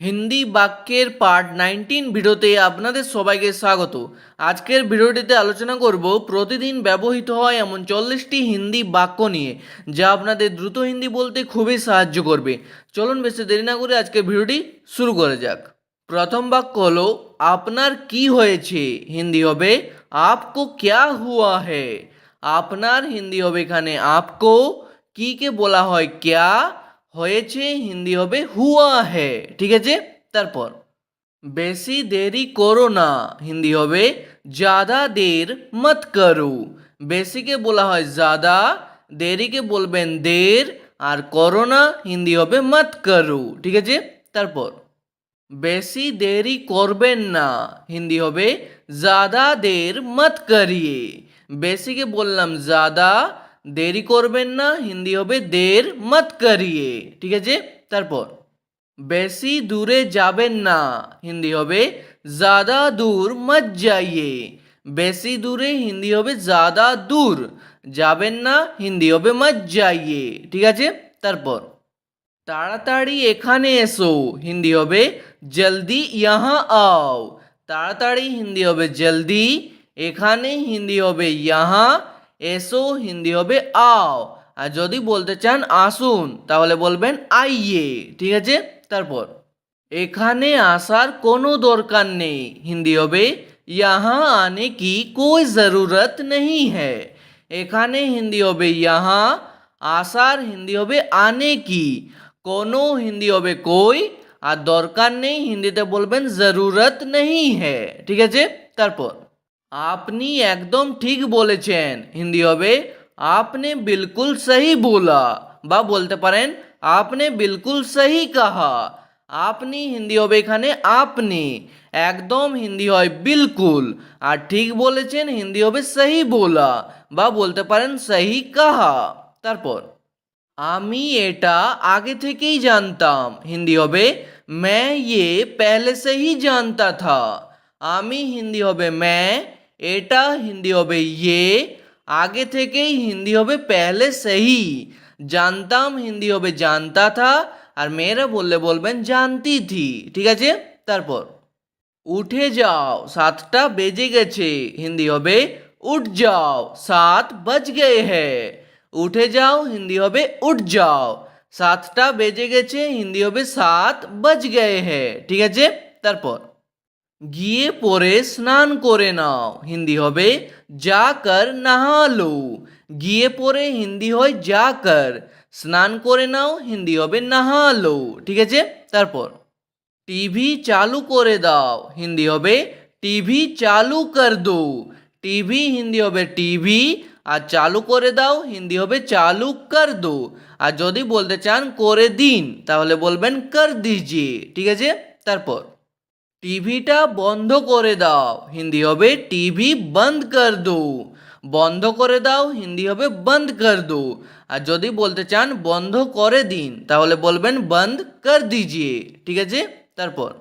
হিন্দি বাক্যের part nineteen ভিডিওতে আপনাদের সবাইকে স্বাগত। আজকের ভিডিওটিতে আলোচনা করব প্রতিদিন ব্যবহৃত হয় এমন চল্লিশটি হিন্দি বাক্য নিয়ে, যা আপনাদের দ্রুত হিন্দি বলতে খুবই সাহায্য করবে। চলুন বেশি দেরি না করে আজকের ভিডিওটি শুরু করা যাক। প্রথম বাক্য হলো, আপনার কি হয়েছে? হিন্দি হবে, আপকো ক্যা হুয়া হে আপনার হিন্দি হবে এখানে, আপকো, কি কে বলা হয় ক্যা? হয়েছে, হিন্দি হবে হুয়া হে, ঠিক আছে? তারপর, বেশি দেরি করো না, হিন্দি হবে জ্যাদা দের মত করো। বেশিকে বলা হয় জ্যাদা দেরিকে বলবেন দের, আর করো না, হিন্দি হবে মত করো, ঠিক আছে? তারপর, বেশি দেরি করবেন না, হিন্দি হবে জাদা দের মত করিয়ে। বেশিকে বললাম জ্যাদা দেরি করবেন না, হিন্দি হবে দের মত করিয়ে। ঠিক আছে? তারপর, বেশি দূরে যাবেন না, হিন্দি হবে জ্যাদা দূর মত যাইয়ে বেশি দূরে হিন্দি হবে জাদা দূর যাবেন না, হিন্দি হবে মত যাইয়ে ঠিক আছে? তারপর, তাড়াতাড়ি এখানে এসো, হিন্দি হবে জলদি ইহা আও তাড়াতাড়ি হিন্দি হবে জলদি, এখানে হিন্দি হবে ইহা এসো হিন্দি হবে আও আর যদি বলতে চান আসুন তাহলে বলবেন আইয়ে ঠিক আছে তারপর এখানে আসার কোনো দরকার নেই হিন্দি হবে यहाँ आने की कोई ज़रूरत नहीं है এখানে হিন্দি হবে यहाँ আসার হিন্দি হবে আনে কি কোনো হিন্দি হবে কই আর দরকার নেই হিন্দিতে বলবেন জরুরত নেই হ্যাঁ ঠিক আছে তারপর আপনি একদম ঠিক বলেছেন হিন্দি হবে আপনি বিলকুল সহি বলা বা বলতে পারেন আপনি বিলকুল সহি কাহা আপনি হিন্দি হবে এখানে আপনি একদম হিন্দি হয় বিলকুল আর ঠিক বলেছেন হিন্দি হবে সহি বলা বা বলতে পারেন সহি কাহা তারপর আমি এটা আগে থেকেই জানতাম হিন্দি হবে मैं ये पहले से ही जानता था আমি হিন্দি হবে मैं एटा हिंदी होबे ये आगे थे के हिंदी होबे पहले सही जानता जानताम हिंदी होबे जानता था और मेरा बोले बोलबेन जानती थी ठीक है तारपर उठे जाओ सातटा बेजे गेछे हिंदी होबे उठ जाओ सात बज गए है उठे जाओ हिंदी होबे उठ जाओ सातटा बेजे गेछे हिंदी होबे सात बज गए है ठीक है तारपर গিয়ে পরে স্নান করে নাও। হিন্দি হবে যা কর নাহালো। গিয়ে পরে হিন্দি হয় যা কর স্নান করে নাও, হিন্দি হবে নাহালো। ঠিক আছে? তারপর, টিভি চালু করে দাও। হিন্দি হবে টিভি চালু কর দো। টিভি, হিন্দি হবে টিভি। আর চালু করে দাও, হিন্দি হবে চালু কর দো। আর যদি বলতে চান করে দিন, তাহলে বলবেন কর দিজিয়ে। ঠিক আছে? তারপর টিভিটা বন্ধ করে দাও। হিন্দি হবে টিভি বন্ধ কর দো। বন্ধ করে দাও, হিন্দি হবে বন্ধ কর দো। আর যদি বলতে চান বন্ধ করে দিন, তাহলে বলবেন বন্ধ কর দিজিয়ে। ঠিক আছে? তারপর,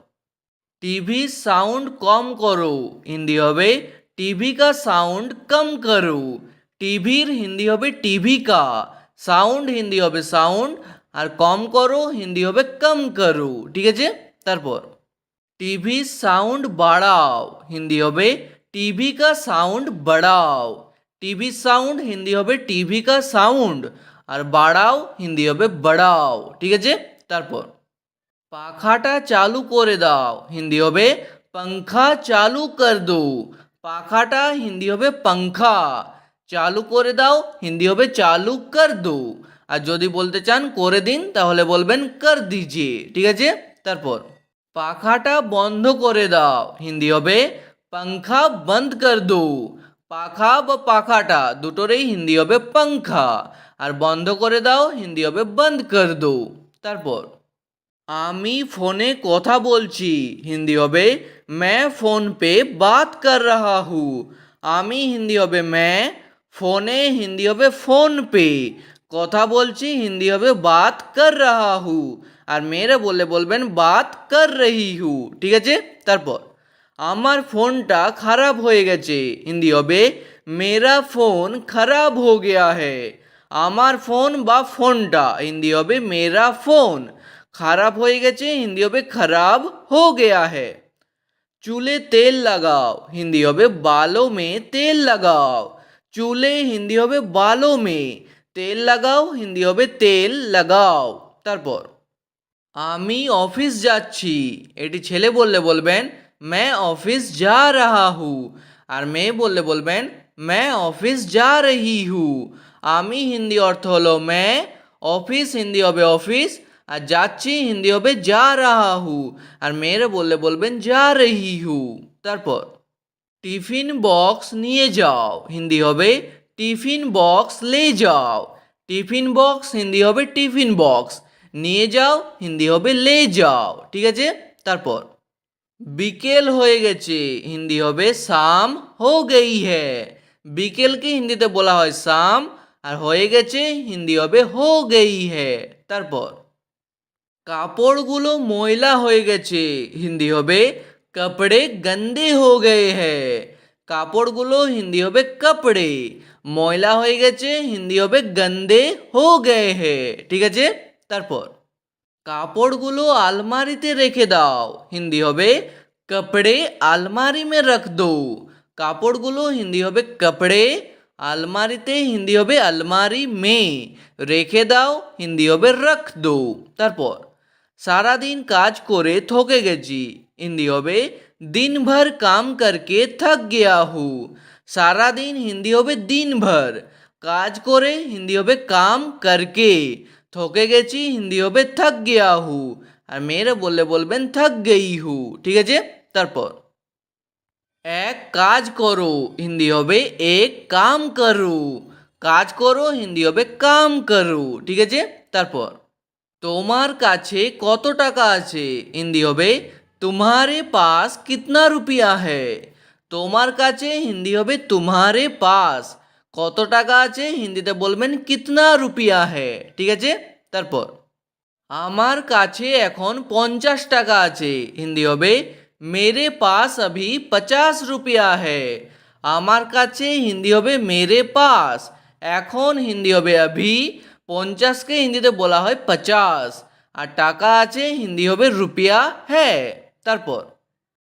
টিভি সাউন্ড কম করো। হিন্দি হবে টিভি কা সাউন্ড কম করো। টিভির হিন্দি হবে টিভি কা। সাউন্ড হিন্দি হবে সাউন্ড, আর কম করো, হিন্দি হবে কম করো। ঠিক আছে? তারপর টিভি সাউন্ড বাড়াও। হিন্দি হবে টিভি কা সাউন্ড বাড়াও। টিভি সাউন্ড, হিন্দি হবে টিভি কা সাউন্ড। আর বাড়াও, হিন্দি হবে বাড়াও। ঠিক আছে? তারপর। পাখাটা চালু করে দাও। হিন্দি হবে पंखा চালু কর দো। পাখাটা, হিন্দি হবে পাংখা। চালু করে দাও, হিন্দি হবে চালু কর দো। আর যদি বলতে চান করে দিন, তাহলে বলবেন কর দিজিয়ে ঠিক আছে? তারপর। পাখাটা বন্ধ করে দাও। হিন্দি হবে, পাংখা বন্ধ কর দো। পাখা বা পাখাটা দুটোরই হিন্দি হবে, পাংখা। আর বন্ধ করে দাও, হিন্দি হবে, বন্ধ কর দো। তারপর, আমি ফোনে কথা বলছি। হিন্দি হবে মে ফোন পে বাত কর রাহা হু আমি হিন্দি হবে ম্যা ফোনে হিন্দি হবে, ফোন পে। কথা বলছি, হিন্দি হবে, বাত কর রাহা হু। আর মেয়েরা বললে বলবেন, বাত কর রহি হু। ঠিক আছে? তারপর, আমার ফোনটা খারাপ হয়ে গেছে। হিন্দি হবে মেরা ফোন খারাপ হো গেয়া হ্যায়। আমার ফোন বা ফোনটা। হিন্দি হবে মেরা ফোন খারাপ হয়ে গেছে। হিন্দি হবে, খারাপ হো গেয়া है চুলে তেল লাগাও। হিন্দি হবে, বালো মে তেল লাগাও। চুলে। হিন্দি হবে, বালো মে তেল লাগাও। হিন্দি হবে, তেল লাগাও। তারপর আমি অফিস যাচ্ছি এটি ছেলে বললে বলবেন मैं অফিস যা রাহা হু আর মেয়ে বললে বলবেন मैं অফিস যা রহি হু আমি হিন্দি অর্থ হলো मैं অফিস হিন্দি হবে অফিস আর যাচ্ছি হিন্দি হবে যা রাহা হু আর মেয়েরা বললে বলবেন যা রহি হু তারপর টিফিন বক্স নিয়ে যাও হিন্দি হবে টিফিন বক্স লে যাও টিফিন বক্স হিন্দি হবে টিফিন বক্স নিয়ে যাও, হিন্দি হবে লে যাও, ঠিক আছে? তারপর, বিকেল হয়ে গেছে, হিন্দি হবে শাম হো গই হে বিকেলকে হিন্দিতে বলা হয় শাম, আর হয়ে গেছে, হিন্দি হবে হো গই হে তারপর, কাপড়গুলো ময়লা হয়ে গেছে, হিন্দি হবে কাপড়ে গন্দে হো গে হে কাপড়গুলো হিন্দি হবে কাপড়ে, ময়লা হয়ে গেছে, হিন্দি হবে গন্দে হো গে হে ঠিক আছে? তারপর, কাপড়গুলো আলমারিতে রেখে দাও। হিন্দি হবে, কপড়ে আলমারি মে রাখ দো। কাপড়গুলো হিন্দি হবে, কপড়ে আলমারিতে। হিন্দি হবে, আলমারি মে রেখে দাও। হিন্দি হবে, রাখ দো। তারপর, সারাদিন কাজ করে থকে গেছি। হিন্দি হবে দিন ভর কাম করকে থক গিয়া হু। সারাদিন হিন্দি হবে দিন ভর কাজ করে। হিন্দি হবে, কাম করকে। থকে গেছি, হিন্দি হবে থাক গিয়া হু। আর মেয়েরা বললে বলবেন থাক গেই হু, ঠিক আছে? তারপর, এক কাজ করো, হিন্দি হবে এক কাম করো। কাজ করো, হিন্দি হবে কাম করো, ঠিক আছে? তারপর, তোমার কাছে কত টাকা আছে? হিন্দি হবে, তোমারে পাস কিতনা রুপিয়া হ্যাঁ তোমার কাছে হিন্দি হবে, তোমারে পাস। কত টাকা আছে? হিন্দিতে বলবেন, কিতনা রুপিয়া হে? ঠিক আছে? তারপর, আমার কাছে এখন পঞ্চাশ টাকা আছে। হিন্দি হবে, মেরে পাস আভি পচাশ রুপিয়া হে। আমার কাছে হিন্দি হবে, মেরে পাস। এখন হিন্দি হবে, আভি পঞ্চাশকে হিন্দিতে বলা হয় পচাশ। আর টাকা আছে, হিন্দি হবে, রুপিয়া হ্যাঁ তারপর,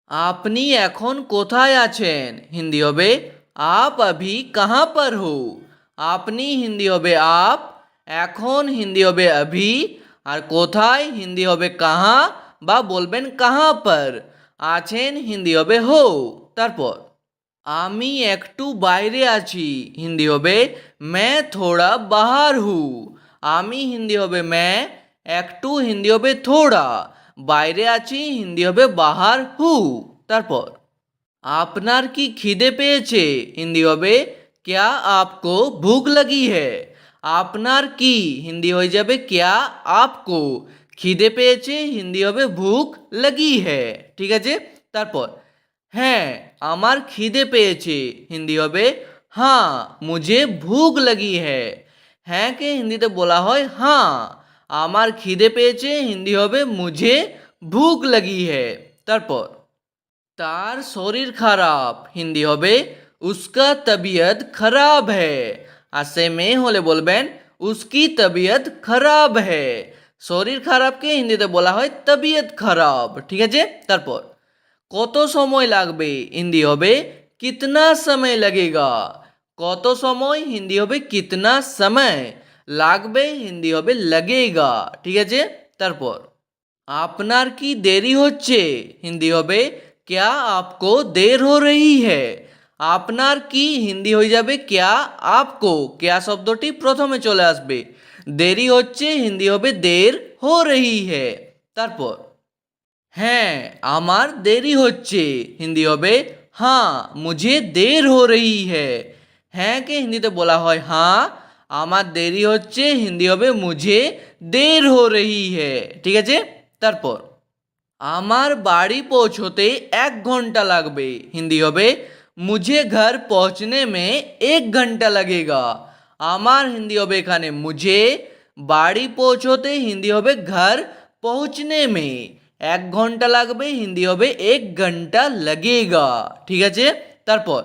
আপনি এখন কোথায় আছেন? হিন্দি হবে আপ অভি কাহা পর হো আপনি হিন্দি হবে আপ এখন হিন্দি হবে অভি আর কোথায় হিন্দি হবে কাহা বা বলবেন কাহা পর আছেন হিন্দি হবে হো তারপর আমি একটু বাইরে আছি হিন্দি হবে ম্যা থোড়া বাহার হু আমি হিন্দি হবে ম্যা একটু হিন্দি হবে থোড়া বাইরে আছি হিন্দি হবে বাহার হু তারপর আপনার কি খিদে পেয়েছে হিন্দি হবে ক্যা আপকো ভুক লাগি হে আপনার কি হিন্দি হয়ে যাবে ক্যা আপকো খিদে পেয়েছে হিন্দি হবে ভুক লাগি হে ঠিক আছে তারপর হ্যাঁ আমার খিদে পেয়েছে হিন্দি হবে হ্যাঁ মুঝে ভুক লাগি হে হ্যাঁ কে হিন্দিতে বলা হয় হ্যাঁ আমার খিদে পেয়েছে হিন্দি হবে মুঝে ভুক লাগি হে তারপর তার শরীর খারাপ হিন্দি হবে উসকা তবিয়ত খারাপ है। আর সে মেয়ে হলে বলবেন উসকি তবিয়ত খারাপ है শরীর খারাপকে হিন্দিতে বলা হয় তবিয়ত খারাপ ঠিক আছে তারপর, কত সময় লাগবে? হিন্দি হবে, কিতনা সময় লাগেগা? কত সময়? হিন্দি হবে, কিতনা সময়? লাগবে, হিন্দি হবে, লাগেগা। ঠিক আছে? তারপর, আপনার কি দেরি হচ্ছে? হিন্দি হবে ক্যা আপকো দের হো রহি है আপনার কি হিন্দি হয়ে যাবে ক্যা আপকো ক্যা শব্দটি প্রথমে চলে আসবে দেরি হচ্ছে হিন্দি হবে দের হো রহি है তারপর হ্যাঁ আমার দেরি হচ্ছে হিন্দি হবে হ্যাঁ মুঝে দের হো রহি है হ্যাঁ কে হিন্দিতে বলা হয় হ্যাঁ আমার দেরি হচ্ছে হিন্দি হবে মুঝে দের হো রহি है ঠিক আছে তারপর আমার বাড়ি পৌঁছোতে এক ঘণ্টা লাগবে। হিন্দি হবে, মুঝে ঘর পৌঁছনে মে এক ঘণ্টা লাগেগা। আমার হিন্দি হবে এখানে, মুঝে বাড়ি পৌঁছোতে হিন্দি হবে ঘর পৌঁছনে মে এক ঘণ্টা লাগবে, হিন্দি হবে এক ঘণ্টা লাগেগা। ঠিক আছে? তারপর,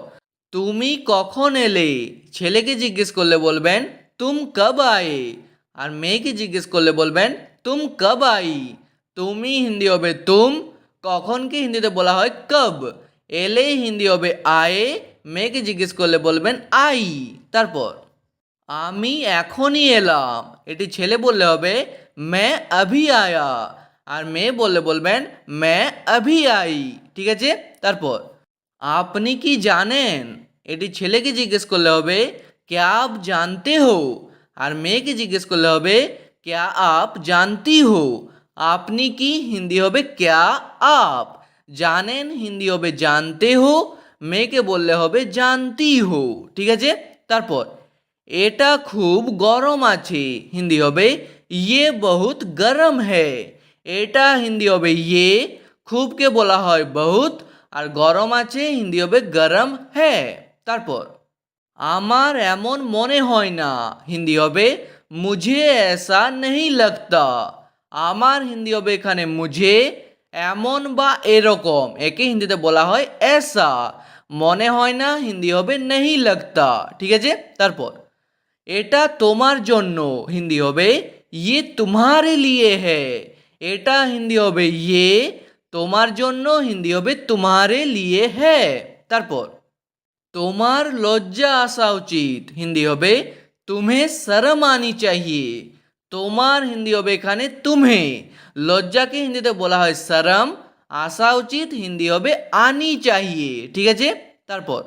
তুমি কখন এলে? ছেলেকে জিজ্ঞেস করলে বলবেন, তুম কব আয়ে। আর মেয়েকে জিজ্ঞেস করলে বলবেন, তুম কব আই? তুমি হিন্দি হবে তুম কখনকে হিন্দিতে বলা হয় কব। এলেই হিন্দি হবে আয়ে, মেয়েকে জিজ্ঞেস করলে বলবেন আই। তারপর, আমি এখনই এলাম। এটি ছেলে বললে হবে, মে অভি আয়া। আর মেয়ে বললে বলবেন, মে অভি আই। ঠিক আছে? তারপর, আপনি কি জানেন? এটি ছেলেকে জিজ্ঞেস করলে হবে, ক্যা আপ জানতে হো? আর মেয়েকে জিজ্ঞেস করলে হবে, ক্যা আপ জানতি হো? আপনি কি হিন্দি হবে ক্যা আপ? জানেন হিন্দি হবে জানতে হো, মেয়েকে বললে হবে জানতি হো, ঠিক আছে? তারপর, এটা খুব গরম আছে, হিন্দি হবে ইয়ে বহুত গরম হে, এটা হিন্দি হবে ইয়ে খুবকে বলা হয় বহুত, আর গরম আছে, হিন্দি হবে গরম হে। তারপর, আমার এমন মনে হয় না, হিন্দি হবে, মুঝে এসা নেই লাগতা। আমার হিন্দি হবে এখানে মুঝে, এমন বা এরকম। একে হিন্দিতে বলা হয় এসা। মনে হয় না হিন্দি হবে নেই লাগতা। ঠিক আছে? তারপর, এটা তোমার জন্য হিন্দি হবে ইয়ে তোমারে লিয়ে হে। এটা হিন্দি হবে ইয়ে তোমার জন্য হিন্দি হবে তোমারে লিয়ে হে। তারপর, তোমার লজ্জা আসা উচিত। হিন্দি হবে তুমে শরম আনি চাহিয়ে। তোমার হিন্দি হবে এখানে তুমি লজ্জাকে হিন্দিতে বলা হয়? সরম। আসা উচিত হিন্দি হবে আনি চাহিয়ে। ঠিক আছে? তারপর,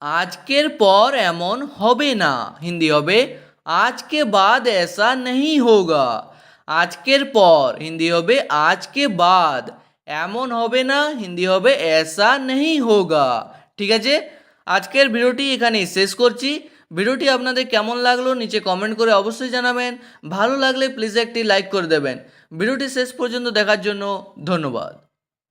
আজকের পর এমন হবে না। হিন্দি হবে, আজকে বাদ এসা নেই হোগা। আজকের পর হিন্দি হবে, আজকে বাদ। এমন হবে না, হিন্দি হবে, এসা নেই হোগা। ঠিক আছে? আজকের ভিডিওটি এখানেই শেষ করছি। ভিডিওটি আপনাদের কেমন লাগল নিচে কমেন্ট করে অবশ্যই জানাবেন। ভালো লাগলে প্লিজ একটি লাইক করে দেবেন। ভিডিওটি শেষ পর্যন্ত দেখার জন্য ধন্যবাদ।